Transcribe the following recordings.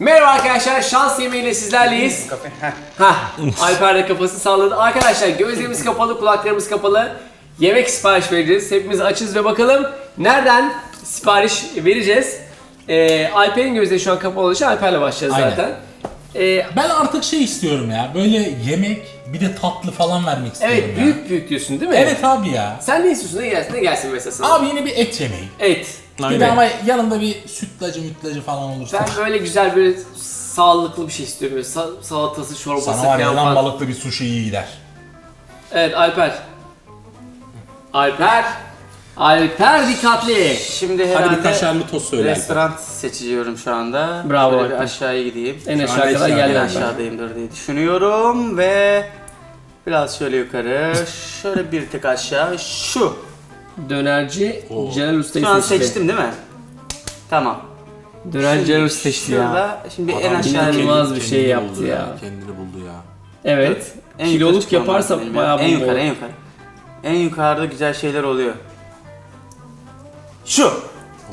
Merhaba arkadaşlar, şans yemeğiyle sizlerleyiz. Hah, Alper de kafası salladı. Arkadaşlar gözlerimiz kapalı, kulaklarımız kapalı. Yemek sipariş vereceğiz. Hepimiz açız ve bakalım nereden sipariş vereceğiz. Ee, Alper'in gözleri şu an kapalı olduğu için Alper'le başlayacağız Aynen. zaten. Ee, Ben artık şey istiyorum ya. Böyle yemek bir de tatlı falan vermek istiyorum evet, ya. büyük büyük diyorsun değil mi? Evet abi ya. Sen ne istiyorsun? Ne gelsin? Ne gelsin mesela sana? Abi yine bir et yemeği. Et. Bir de ama yanında bir sütlacı mütlacı falan olursa. Ben böyle güzel böyle sağlıklı bir şey istiyorum. Böyle sa- salatası, çorbası Sana var ya falan. lan falan. balıklı bir sushi iyi gider. Evet Alper. Alper. Alper dikkatli. Şimdi Hadi herhalde bir kaşarlı tost söyle. restoran seçiyorum şu anda. Bravo Şöyle bir Alper. aşağıya gideyim. En aşağı kadar geldi En aşağıdayımdır diye düşünüyorum ve biraz şöyle yukarı, şöyle bir tık aşağı, şu. Dönerci Celal Usta'yı Şu an seçti. seçtim değil mi? Tamam. Dönerci Celal Usta seçti ya. Şurada şimdi en Adam aşağıya inanılmaz bir şey yaptı ya. Kendini buldu ya. Evet. En yukarı Kiloluk yaparsa benim bayağı ya. En bomba yukarı, olur. en yukarı. En yukarıda güzel şeyler oluyor. Şu.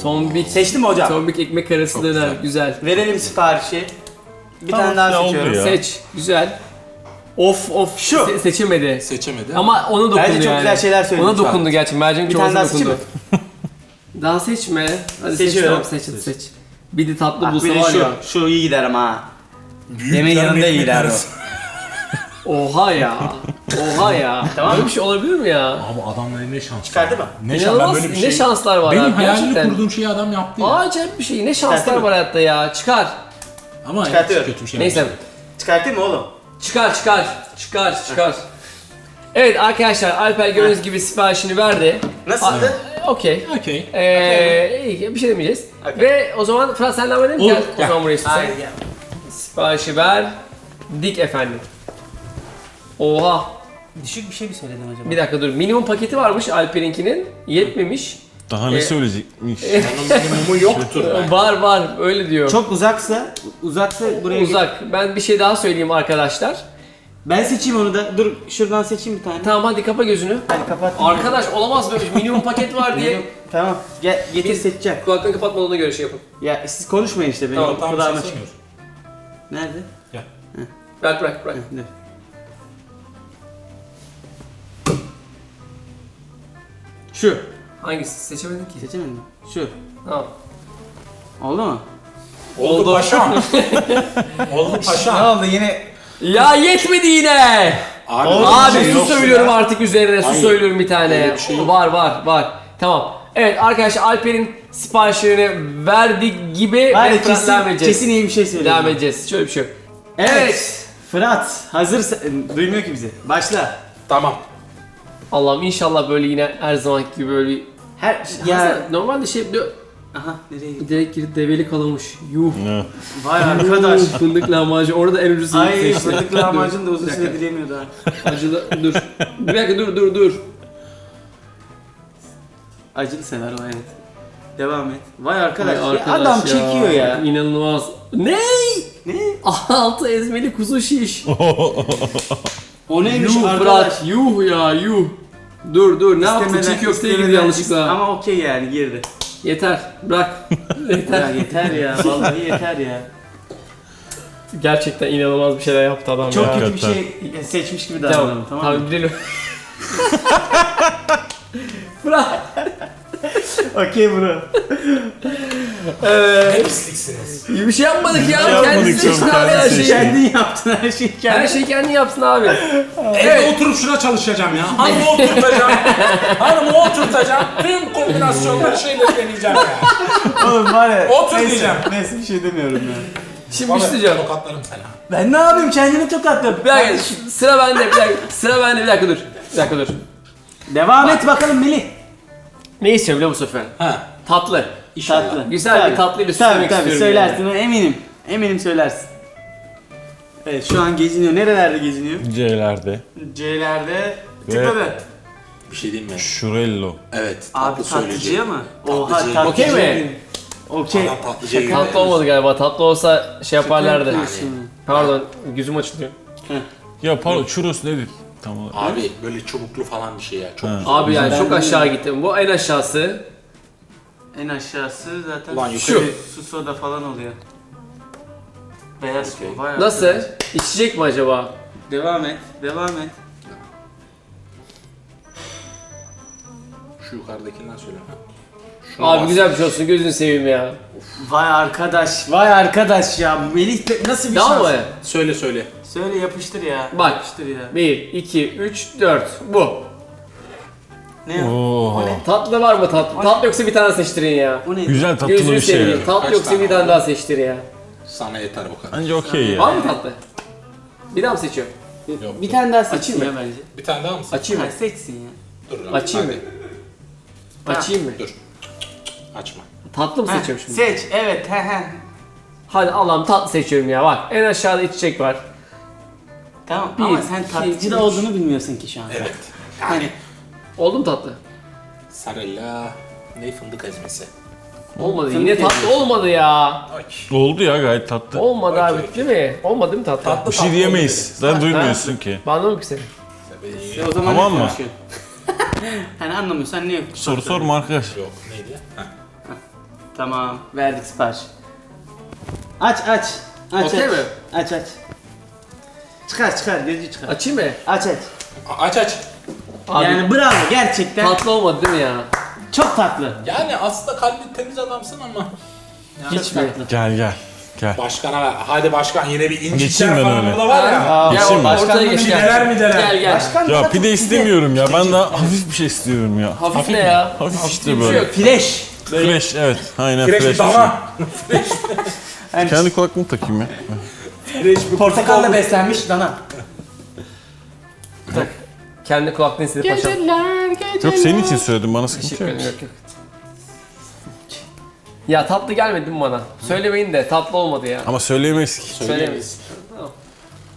Tombik. Seçtim mi hocam? Tombik ekmek arası döner. Güzel. güzel. Verelim siparişi. Bir Tamam, tane daha oldu seçiyorum. ya. Seç. Güzel. Of of. Şu. Se- seçemedi. Seçemedi. Ama ona dokundu Bence çok yani. güzel şeyler söyledin Ona dokundu gerçekten. Mercimek Bir tane daha dokundu. seçeyim Daha seçme. Hadi seç Seçiyorum. tamam seç hadi seç. Bir de tatlı Bak bulsa var şu, ya. şu iyi gider ama ha. Büyük Yemeğin yanında ekmek iyiler o. Oha ya. Oha ya. tamam. Böyle bir şey olabilir mi ya? Abi adamların ne şansı. Çıkardı mı? Ne şans ben İnanılmaz böyle bir ne şey. şanslar var Benim abi, hayalini gerçekten. kurduğum şeyi adam yaptı ya. Acayip bir şey. Ne şanslar var hayatta ya. Çıkar. Ama Çıkartıyorum. kötü bir şey Neyse. Çıkartayım mı oğlum? Çıkar çıkar. Çıkar çıkar. Evet arkadaşlar Alper gördüğünüz gibi siparişini verdi. Nasıldı? Okey. Okey. Ee, iyi bir şey demeyeceğiz. Okey. Ve o zaman Fırat sen devam edelim? Olur, Gel. O gel. zaman buraya. Hayır gel. Siparişi ver. Dik efendim. Oha. Düşük bir şey mi söyledim acaba? Bir dakika dur. Minimum paketi varmış Alper'inkinin. Yetmemiş. Daha ne E- söyleyecekmiş? Minimumu yoktur. Ee, Var var öyle diyor. Çok uzaksa, uzaksa buraya uzak. Ben bir şey daha söyleyeyim arkadaşlar. Ben seçeyim onu da. Dur şuradan seçeyim bir tane. Tamam hadi kapa gözünü. Hadi kapat. Arkadaş olamaz böyle minimum paket var diye. Tamam. Gel getir Biz- seçeceğim. Kulaklarını kapatmadan ona göre şey yapın. Ya siz konuşmayın işte benim Tamam, Tamam kulağım şey istemiyorum. Nerede? Gel. Bırak bırak bırak. Dur. Şu. Hangisi? Seçemedin ki. Seçemedim mi? Şu. Tamam. Oldu mu? Oldu paşam. Oldu Ne paşam. oldu yine? Ya yetmedi yine. Abi, Abi şey su söylüyorum ya. artık üzerine su Hayır. söylüyorum bir tane. Şey var var var. Tamam. Evet arkadaşlar Alper'in siparişlerini verdik gibi Var ve Fırat devam kesin, edeceğiz. kesin iyi bir şey söyledim. Devam edeceğiz. Şöyle bir şey yok. Evet. Evet. Fırat hazırsa duymuyor ki bizi. Başla. Tamam. Allah'ım inşallah böyle yine her zaman gibi böyle bir... Her Ya. ya normalde şey diyor. aha nereye gitti? Direkt girip develi kalamış. Yuh. Ne? Vay arkadaş. Yuh, Fındık lahmacun. Orada en ucuzu Ay fındık lahmacun da uzun süre dilemiyordu ha. Acılı dur. Bir dakika dur dur dur. Acılı sever o evet. Devam et. Vay arkadaş, Ay ya arkadaş adam çekiyor ya. İnanılmaz. Ne? Ne? Altı ezmeli kuzu şiş. O neymiş yuh arkadaş? Fırat yuh ya yuh. Dur dur ne yaptın? İstemeden- Çiğ köfteye girdi istemeden- yanlışlıkla. Ama okey yani girdi. Yeter bırak. Yeter. Ya yeter ya vallahi yeter ya. Gerçekten inanılmaz bir şeyler yaptı adam Çok ya. kötü bir şey seçmiş gibi Tamam, davranalım tamam tamam mı? bilelim. Fırat. Okey bro. Ee, Ne pisliksiniz. iyi bir şey yapmadık ya. yapmadık Kendisi canım, seçti abi her kendisi şeyi. Kendin yaptın her şeyi kendin. Her şeyi kendi yapsın abi. Evde oturup şuna çalışacağım ya. Hanımı oturtacağım. Hanımı oturtacağım. Tüm kombinasyonları şeyleri deneyeceğim ya. Oğlum var ya. Otur neyse, diyeceğim. Neyse bir şey demiyorum ya. Şimdi bir şey diyeceğim. Tokatlarım seni. ha. Ben ne yapayım kendini tokatla. Bir dakika sıra bende bir dakika. Sıra bende bir dakika dur. Bir dakika dur. Devam et bakalım Melih. Ne istiyorum biliyor musun Sofiyan? Ha. Tatlı. Tatlı. Güzel bir tatlıyla süslemek Tabii tabii istiyorum söylersin eminim. Eminim söylersin. Evet şu an geziniyor. Nerelerde geziniyor? C'lerde. C'lerde Ve- tıkladı. Bir şey diyeyim mi? Şurello. Evet. Abi tatlı söyleyeceğim. tatlıcıya mı? Oha Tatlıcı. tatlıcıya. Okey mi? Okey. Adam tatlıcıya. Tatlı olmadı galiba. Tatlı olsa şey yaparlardı. yapıyorsun. Pardon gözüm açılıyor. Ya pardon churros nedir? Tamam. Abi böyle çubuklu falan bir şey ya. Çok güzel. Abi yani çok aşağı gittim. Bu en aşağısı. En aşağısı zaten Ulan şu yukarı- su soda falan oluyor. Beyaz köy. Vay Nasıl? arkadaş. İçecek mi acaba? Devam et. Devam et. Şu yukarıdakinden söyle. Abi güzel bir şey olsun gözünü seveyim ya. Vay arkadaş. Vay arkadaş ya. Melih de nasıl bir Tamam şans? mı? Söyle söyle. Söyle yapıştır ya. Bak. Yapıştır ya. 1, 2, 3, 4. Bu. Ne? o? Oo. Tatlı var mı tatlı? Tatlı yoksa bir tane seçtirin ya. O ne? Güzel tatlı Gözünü bir şey. seveyim. Tatlı Kaç yoksa tane bir tane var? daha seçtir ya. Sana yeter o kadar. Bence okey Var ya. mı tatlı? Bir daha mı seçiyor? Yok. Bir tane daha seçeyim Açayım ya mı? bence. Bir tane daha mı? seç? Açayım mı? Ha, seçsin ya. Dur lan. Açayım mı? Hadi. Açayım mı? Dur. Açma. Tatlı mı seçiyorum şimdi? Seç. Evet. He he. Hadi Allah'ım tatlı seçiyorum ya bak. En aşağıda içecek var. Tamam Bir, ama sen iki, tatlıcı da üç. olduğunu bilmiyorsun ki şu an. Evet. Hani Oldu mu tatlı? Sarella. Ne fındık ezmesi. Olmadı. Fındık Yine tatlı ezmesi. olmadı ya. Ay. Oldu ya gayet tatlı. Olmadı abi Okey, değil mi? Olmadı değil mi tatlı? Tatlı Bir şey diyemeyiz. Sen duymuyorsun ki. Ben anlamadım ki seni. o zaman Tamam ne mı? konuşuyorsun? hani anlamıyorsan ne yok? Soru sorma arkadaş. Yok neydi? Heh. Tamam. Verdik sipariş. Aç aç. Aç Okey aç. mi? Aç aç. Çıkar çıkar gözü çıkar. Açayım mı? Aç aç. A- Aç aç. Abi Yani bravo gerçekten. tatlı olmadı değil mi ya? Çok tatlı. Yani aslında kalbi temiz adamsın ama. Hiç mi? Gel gel. Gel. Başkana ver. Hadi başkan yine bir Geçeyim ben falan öyle. burada var ya. Gel Geçeyim mi? ortaya geç gel. mideler mideler. Gel gel. Başkan Ya zaten pide istemiyorum ya. Ben daha hafif bir şey istiyorum ya. Hafif ne ya? Hafif bir işte şey böyle. yok. Fresh. Fresh evet. Aynen Fresh fresh. bir bir şey. dana. Yani Kendi kulaklığımı takayım ya. Fresh bir portakalla beslenmiş dana. Kendi kulaklığını istedi paşam. Yok senin için söyledim bana sıkıntı yok. Yok, yok. Ya tatlı gelmedi mi bana? Söylemeyin de tatlı olmadı ya. Ama söyleyemeyiz ki. Söylemeyiz.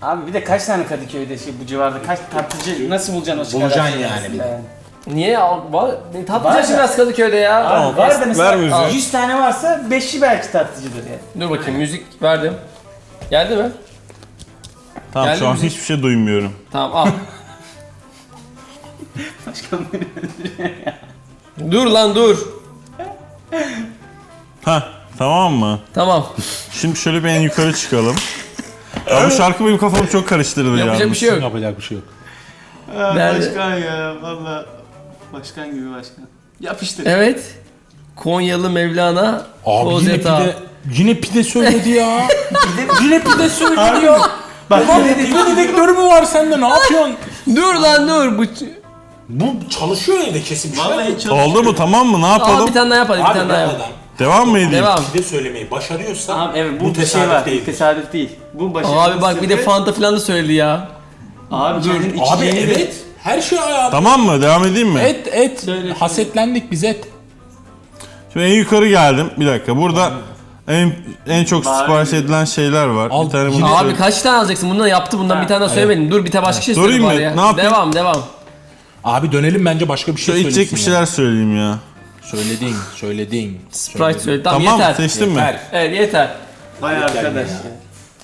Abi bir de kaç tane Kadıköy'de şey bu civarda kaç tatlıcı nasıl bulacaksın o çıkar? Bulacaksın yani bir de. Niye ya? Var, tatlı Var ya. biraz Kadıköy'de ya. Abi var da ver mesela müziği. 100 tane varsa 5'i belki tatlıcıdır ya. Dur bakayım müzik verdim. Geldi mi? Tamam Geldi şu an müzik. hiçbir şey duymuyorum. Tamam al. dur lan dur. Ha tamam mı? Tamam. Şimdi şöyle bir en yukarı çıkalım. Ya bu şarkı benim kafamı çok karıştırdı Yapacak yalnız. bir şey yok. Yapacak bir şey yok. Nerede? Başkan ya valla. Başkan gibi başkan. Yapıştır. Evet. Konyalı Mevlana Abi yine Kozeta. pide, yine pide söyledi ya. yine pide söyledi ya. Bak Ulan pide dedektörü mü var sende ne yapıyorsun? Dur lan dur. Bu... Bu çalışıyor evde kesin bir. Vallahi çok. Oldu mu tamam mı? Ne Aa, yapalım? bir tane daha yapalım. Bir Abi tane daha yapalım. adam Devam mı edeyim? Devam. pide söylemeyi başarıyorsa Abi evet bu, bu bir şey tesadüf var. değil. Tesadüf değil. Bu başarılı Abi bak bir de Fanta falan da söyledi ya. Abi dur. Abi evet. Her şey ayağında. Tamam mı? Devam edeyim mi? Et et. Söyle. Hasetlendik biz et. Şimdi en yukarı geldim. Bir dakika. Burada en en çok Bari sipariş edilen şeyler var. Al, bir tane bunu Abi söyle- kaç tane alacaksın? Bundan yaptı. Bundan Ha, bir tane daha söylemedim. Dur bir tane başka şey söyle Sorayım bari mı? ya. Ne yapayım? Devam devam. Abi dönelim bence başka bir şey Şöyle söylesin. içecek bir şeyler söyleyeyim ya. Söyledin, söyledin. Sprite söyle. Tamam, Tamam yeter. seçtin mi? Yeter. Evet yeter. Vay arkadaş.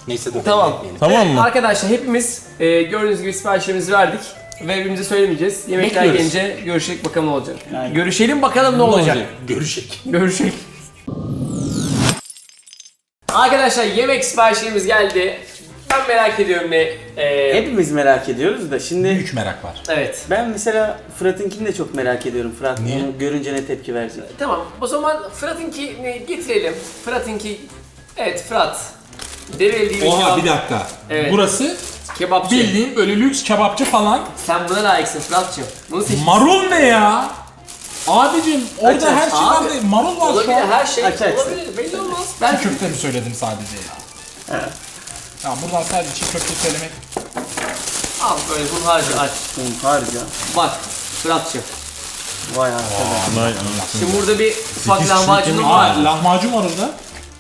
Neyse dur. Tamam. Tamam mı? Arkadaşlar hepimiz e, gördüğünüz gibi siparişlerimizi verdik. Ve birbirimize söylemeyeceğiz. Yemekler Bekliyoruz. gelince görüşecek bakalım ne olacak. Görüşelim bakalım ne olacak. Görüşek. Görüşecek. Arkadaşlar yemek siparişlerimiz geldi. Ben merak ediyorum ne... e, Hepimiz merak ediyoruz da şimdi Büyük merak var. Evet. ben mesela Fırat'ınkini de çok merak ediyorum. Fırat Niye? onu görünce ne tepki verecek? Tamam. O zaman Fırat'ınki getirelim. Fırat'ınki... Evet Fırat. Mi Oha kebap? bir dakika. Evet. Burası Kebapçı. bildiğin böyle lüks kebapçı falan. Sen buna layıksın Fırat'cığım. Bunu seç. Marul ne ya? Abicim orada Aç, aç. her şey var Abi, değil. Marul var şu Olabilir an. her şey Aç, aç. olabilir belli olmaz. Ben köfte mi söyledim sadece ya? Ya buradan sadece çiğ köfte söylemek. al böyle bunu harcı aç. Oğlum harca. Bak Fırat'cığım. Vay arkadaş. Vay Şimdi burada bir ufak Sekiz lahmacunum çiğ var. Aa lahmacun var orada.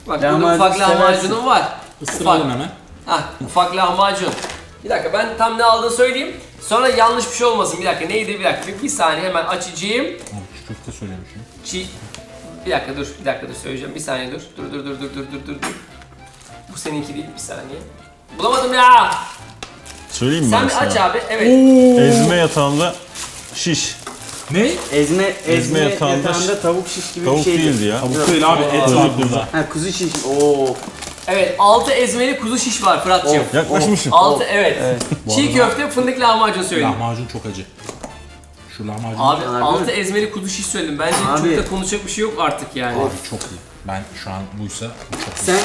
Bak burada Lahmacun ufak seversin. lahmacunum var. Isıralım hemen. Hah ufak lahmacun. Bir dakika ben tam ne aldığını söyleyeyim. Sonra yanlış bir şey olmasın. Bir dakika neydi bir dakika bir, bir saniye hemen açacağım. Çiğ köfte söylemişim. Çiğ... Bir dakika dur bir dakika dur söyleyeceğim. Bir saniye dur. Dur dur dur dur dur dur dur. dur. Bu seninki değil bir saniye. Bulamadım ya. Söyleyeyim mi Sen ben bir sana? aç abi. Evet. Ezme yatağında şiş. Ne? Ezme, ezme, yatağında yatağında, tavuk şiş gibi Tavuk bir şeydi. değildi ya. Tavuk değil abi et var burada. Ha kuzu şiş. Oo. Evet 6 ezmeli kuzu şiş var Fırat'cığım. Yaklaşmışım. 6 evet. Çiğ köfte fındık lahmacun söyledim. Lahmacun çok acı. Şu lahmacun Abi Harbi 6 mi? ezmeli kuzu şiş söyledim. Bence Abi. çok da konuşacak bir şey yok artık yani. Abi çok iyi. Ben şu an buysa bu çok iyi. Sen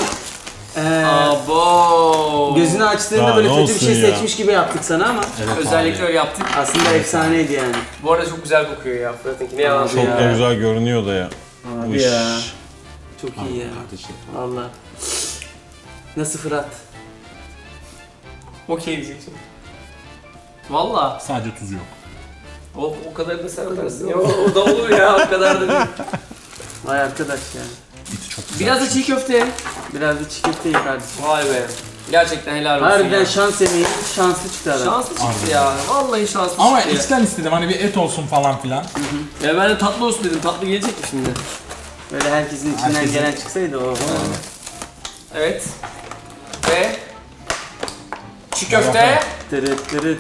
eee Abo. gözünü açtığında Daha böyle ne kötü bir olsun şey ya. seçmiş gibi yaptık sana ama Evet Özellikle abi. öyle yaptık. aslında efsaneydi yani. Bu arada çok güzel kokuyor ya Fırat'ınki ne yalan Çok da ya. güzel görünüyor da ya. Abi Uş. ya. Çok iyi ya. Kardeşim. Allah. Nasıl Fırat? Okey diyeceksin. Valla Sadece tuzu yok. o, o kadar da sen atarsın ya. O, o da olur ya o kadar da değil. Vay arkadaş ya. İti çok güzel. Biraz da çiğ köfte. Biraz da çiğ köfte ye kardeşim. Vay be. Gerçekten helal olsun Harbiden ya. şans yemeği şanslı çıktı adam. Şanslı çıktı ya. Vallahi şanslı Ama çıktı. içten istedim hani bir et olsun falan filan. Ya ben de tatlı olsun dedim. Tatlı gelecek mi şimdi? Böyle herkesin içinden Herkesin- gelen çıksaydı o. Evet. Ve çiğ köfte. Tırıt tırıt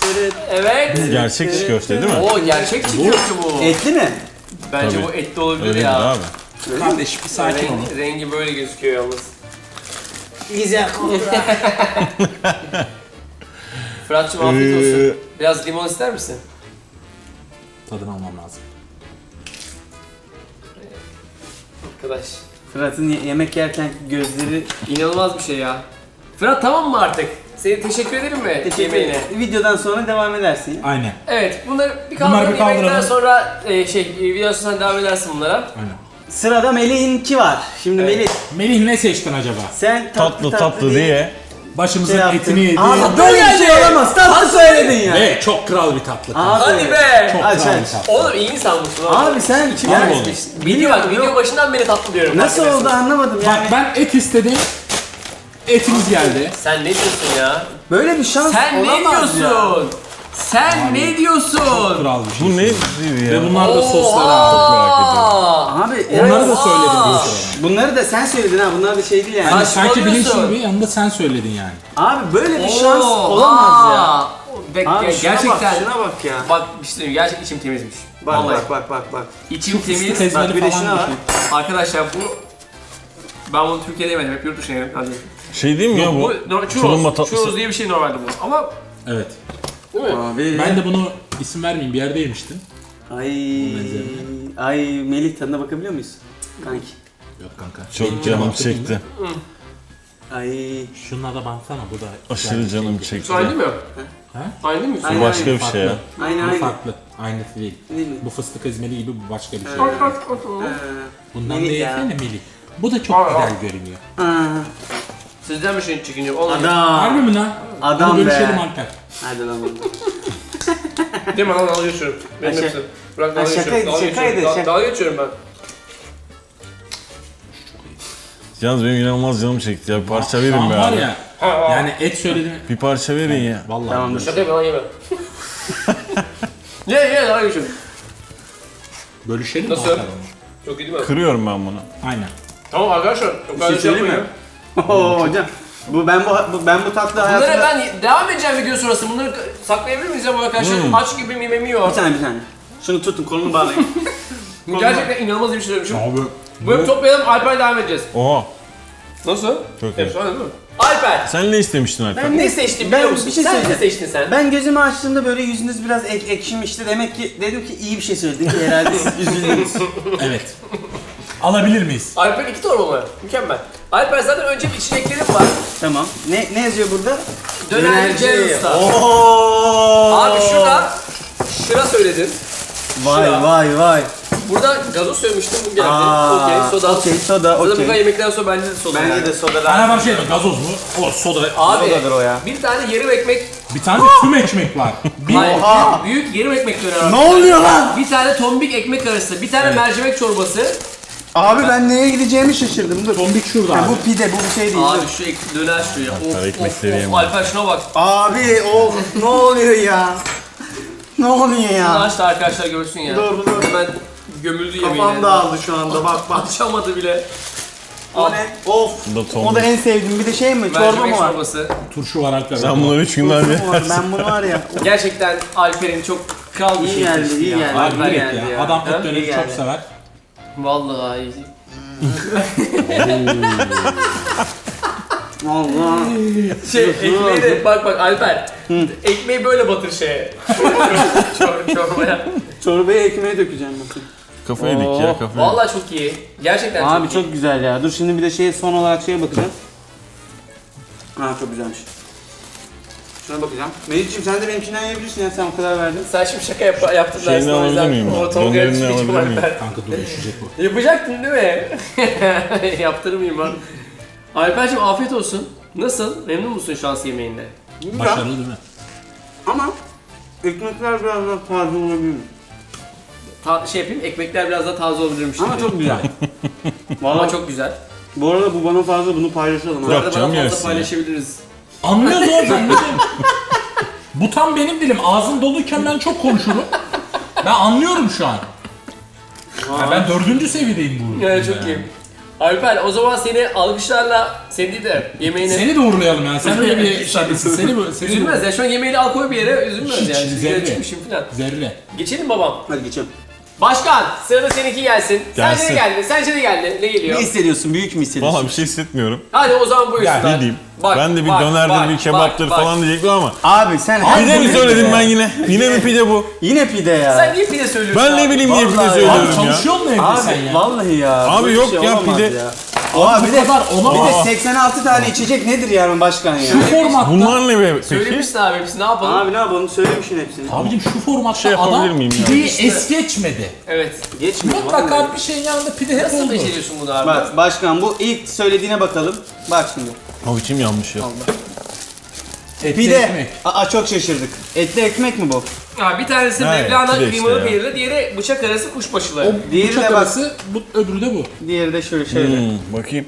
tırıt. Evet. Gerçek çiğ köfte değil mi? Oo gerçek çiğ köfte bu. Etli mi? Bence Tabii. bu etli olabilir Öyledir ya. abi. Kardeş bir sakin olun. Rengi, rengi böyle gözüküyor yalnız. Güzel. Fırat'cığım afiyet olsun. Ee, Biraz limon ister misin? Tadını almam lazım. Arkadaş. Fırat'ın ye- yemek yerken gözleri İnanılmaz bir şey ya. Fırat tamam mı artık? Seni teşekkür ederim mi Teşekkür yemeğine? ederim. Videodan sonra devam edersin ya. Aynen. Evet bunları bir Bunları kaldıralım bir yemekten kaldıralım. sonra e, şey e, videodan sonra sen devam edersin bunlara. Aynen. Sırada Melih'inki var. Şimdi Evet. Melih Melih ne seçtin acaba? sen Tatlı tatlı diye. Başımızın şey yaptın. etini yedi. Aa böyle bir şey olamaz. Tatlı söyledin ya. Ve çok kral bir tatlı. Abi. Hadi be! Çok Aç, kral aç. bir tatlı. Oğlum iyi insanmışsın oğlum. Abi sen yani, yani, Video bak video başından beri tatlı diyorum. nasıl oldu anlamadım yani. Bak ben et istedim. Etimiz geldi. Sen ne diyorsun ya? Böyle bir şans Sen ne olamaz ya. diyorsun? Sen ne diyorsun? Kral bir şey. Bu nedir ya? Ve bunlar da sosları abi. Abi Onları da söyledim bir sıra. Bunları da sen söyledin ha. Bunlar da şey değil yani. Hani sanki Saçmalıyorsun. bilinçli gibi yanında sen söyledin yani. Abi böyle bir şans olamaz ya. Bek, Abi şuna gerçekten. bak, şuna bak ya. Bak bir şey söyleyeyim, gerçekten içim temizmiş. Bak Vallahi. bak bak bak bak. İçim Fıstık temiz. ezmeli bir de falan şuna bak. Arkadaşlar bu ben bunu Türkiye'de yemedim. Hep yurt dışına yedim. Hadi. Şey değil mi ya bu? Bu no, Tulumba churros. tatlısı. Churros diye bir şey normalde bu. Ama Evet. Değil mi? Abi. Ben de bunu isim vermeyeyim bir yerde yemiştim. Ay. Ay Melih tadına bakabiliyor muyuz? Kanki. Yok kanka. Çok canım çekti. Ay. Şunlara da bansana bu da. Aşırı canım çekti. Şu aynı mi? Ha? Aynı? Aynı. Bu başka bir Farklı. şey ya. Aynı Bu aynı. farklı. Aynısı değil. Değil mi? Bu fıstık ezmeli gibi bu başka bir şey. Ee, Bundan da yesene Melih. Bu da çok güzel görünüyor. aa, Sizden bir şey çekince olmuyor. Harbi Adam. mi lan? Adam Bunu be. bölüşelim Alper. Hadi lan oğlum. Değil mi lan dalga geçiyorum. Benim Ha, hepsi. Bırak dalga ha, geçiyorum. şakaydı, dalga şakaydı, geçiyorum. şaka. Dalga, geçiyorum ben. Yalnız benim inanılmaz canım çekti ya. Bir parça Şu verin an be var abi. ya. Yani et söyledim. Bir parça verin ya. Vallahi. Tamamdır. Şaka yapma lan yeme. ye ye dalga geçiyorum. Bölüşelim mi Nasıl? Alper onu? Çok iyi değil mi? Kırıyorum ben bunu. Aynen. Tamam arkadaşlar. Çok Bir şey şey söyleyeyim mi? Oo hocam. Bu ben bu, bu ben bu tatlı Bunları hayatımda... ben devam edeceğim video sonrası. Bunları saklayabilir miyiz ya bu arkadaşlar? Aç gibi mimemi Bir yok. tane bir tane. Şunu tutun kolunu bağlayın. Gerçekten inanılmaz bir şey söylemişim. Abi. Bu hep toplayalım Alper'le devam edeceğiz. Oha. Nasıl? Çok iyi. Aynı değil mi? Alper! Sen ne istemiştin Alper? Ben Ne seçtin Ben biliyor musun? bir şey sen ne söyleyeceğim. seçtin sen? Ben gözümü açtığımda böyle yüzünüz biraz ek, ekşimişti. Demek ki dedim ki iyi bir şey söyledik herhalde siz üzüldünüz. Evet. Alabilir miyiz? Alper iki torba mı? Mükemmel. Alper zaten önce bir içeceklerim var. tamam. Ne ne yazıyor burada? Dönerci Usta. Oo. Abi şurada şıra söyledin. Vay şıra. vay vay. Burada gazoz söylemiştim bu geldi. Aa, Okey soda. okey, soda, Zaten bu okey. kadar yemekten sonra bence de soda. Bence yani. de soda Bana bak şey gazoz mu? O soda. Abi Sodadır o ya. bir tane yarım ekmek, Bir tane tüm ekmek var. Bir hayır, Oha! büyük, büyük yarım ekmek döner. Ne oluyor lan? Bir tane tombik ekmek arası, bir tane mercimek çorbası. Abi ben neye gideceğimi şaşırdım. Dur. tombik şurada Ha, abi. bu pide bu bir şey değil. Abi şu ek, döner şu ya. Of, ekmekleri of, yemem. of. Alper şuna bak. Abi o ne oluyor ya? Ne oluyor Şunu ya? aç da arkadaşlar görsün ya. Dur, dur. Hemen gömüldü yemeğine. Kafam dağıldı şu anda bak bak. Açamadı bile. O ne? Of. Bu da O da tombik. en sevdiğim. Bir de şey mi? Çorba Mercimek mı var? çorbası. Turşu var Alper. Sen bunları üç günden Turşu mu var? beri Ben bunu var ya. Gerçekten Alper'in çok kral bir İyi şey geldi, seçti iyi ya. geldi. Abi Alper geldi ya. Adam Ha? et döneri çok geldi. sever. Vallahi. Allah. Şey ekmeği de bak bak Alper. Ekmeği böyle batır şeye. Çor- çorbaya. Çorbaya ekmeği dökeceğim bakın. Kafayı dik ya kafayı. Vallahi çok iyi. Gerçekten Abi çok iyi. çok güzel ya. Dur şimdi bir de şey son olarak şeye bakacağım. Ha çok güzelmiş. Şuna bakacağım. Melih'ciğim sen de benimkinden yiyebilirsin ya sen o kadar verdin. Sen şimdi şaka yap yaptın Şeyini dersin o alabilir yüzden miyim ben? o Tolga'ya Dönerini düşmeyecek alabilir miyim? Alper. Kanka dur düşecek bu. Yapacaktın değil mi? Yaptırmayayım ben. Alper'cim afiyet olsun. Nasıl? Memnun musun şans yemeğinde? Güzel. Başarılı değil mi? Ama ekmekler biraz daha taze olabilir. Ta- şey yapayım, ekmekler biraz daha taze olabilirmiş. Ama gibi. çok güzel. Ama Vallahi çok güzel. Bu arada bu bana fazla bunu paylaşalım. Bu ha. Arada bana fazla yersin ya. paylaşabiliriz. Anlıyoruz oğlum anladım. Bu tam benim dilim. Ağzım doluyken ben çok konuşurum. Ben anlıyorum şu an. Ya ben dördüncü seviyedeyim bu. Evet çok iyi. Alper o zaman seni alkışlarla seni de yemeğini... Seni de uğurlayalım yani. Sen öyle bir şarkısın. Seni böyle seni Üzülmez ya şu an yemeğini al koy bir yere üzülmez Hiç, yani. zerre. Zerre. çıkmışım falan. Zerre. Geçelim babam. Hadi geçelim. Başkan sırada seninki gelsin. Sence Gelsin. ne geldi? Sence ne geldi? Ne geliyor? Ne hissediyorsun? Büyük mü hissediyorsun? Valla bir şey hissetmiyorum. Hadi o zaman buyursunlar. Ne diyeyim? Bak, ben de bir bak, dönerdir, bak, bir kebaptır bak, falan diyecektim ama. Abi sen her Pide mi söyledim ben yine? Yine mi pide bu? Yine pide ya. Sen niye pide söylüyorsun Ben ne bileyim niye pide Vallahi ya. söylüyorum Abi ya. çalışıyor mu evde Abi sen ya? vallahi ya. Abi yok şey ya, pide- Ya. Abi bir de kadar olamaz. bir de 86 tane içecek nedir yani başkan ya? Şu formatta. Bunlar ne be peki? Söylemişsin abi hepsini ne yapalım? Abi ne yapalım söylemişsin hepsini. Abicim şu formatta Şey yapabilir adam miyim ya? pideyi es geçmedi. Evet. Geçmiyor. vallahi. Mutlaka bir şeyin yanında pide hep Nasıl oldu. beceriyorsun bunu abi? Bak başkan bu ilk söylediğine bakalım. Bak şimdi. O içim yanmış ya. Etli Pide. ekmek. Aa çok şaşırdık. Etli ekmek mi bu? Ha, bir tanesi Evet, Mevlana pide işte kıymalı ya. peynirli, diğeri bıçak arası kuşbaşılı. O Diğeri bıçak de bak. arası, bu, öbürü de bu. Diğeri de şöyle şöyle. Hmm, bakayım.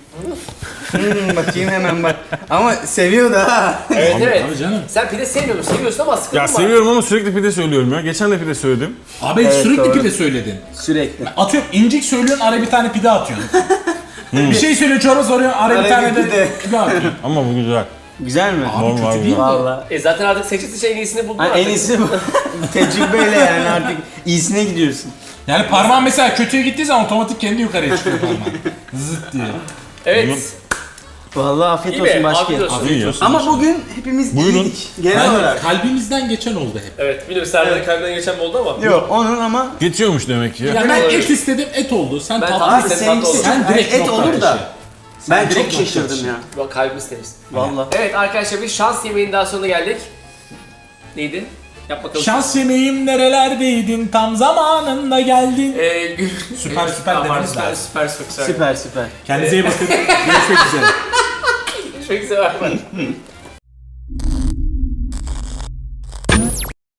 Hmm, bakayım hemen bak. Ama seviyor da ha. evet evet. Abi canım. Sen pide sevmiyorsun, seviyorsun ama sıkıntı Ya var. seviyorum ama sürekli pide söylüyorum ya. Geçen de pide söyledim. Abi Evet, sürekli doğru. pide söyledin. Sürekli. Atıyorum incik söylüyorsun araya bir tane pide atıyorsun. bir şey söylüyor çorba soruyorsun araya bir Araya tane bir de pide. pide atıyorsun. Ama bu güzel. Güzel mi? Abi Normal kötü değil mi? Valla. E zaten artık seçe seçe en iyisini buldun artık. en iyisi bu. Tecrübeyle yani artık iyisine gidiyorsun. Yani parmağın mesela kötüye gittiği zaman otomatik kendi yukarıya çıkıyor parmağın. Zıt diye. Evet. Vallahi afiyet İyi olsun be, başkan. afiyet olsun. İyi ya. Ama bugün hepimiz Buyurun. iyiydik. Genel Yani olarak. kalbimizden geçen oldu hep. Evet, bilmiyorum Serdar'ın kalbinden geçen mi oldu ama. Yok onun ama Geçiyormuş demek ki ya. Yani ben et istedim et oldu. Sen Ben tatlı abi Sen seninkisi tatlı çok Sen direkt et nokta olur da. Ben direkt çok şaşırdım ya. Bak kalbimiz temiz. Valla. Evet arkadaşlar bir şans yemeğinin daha sonuna geldik. Neydi? Yap bakalım. Şans yemeğim nerelerdeydin tam zamanında geldin. Ee, gü- Süper, süper Tamam, süper, lazım. süper süper süper. Süper süper. Kendinize iyi bakın. Görüşmek üzere. Görüşmek üzere.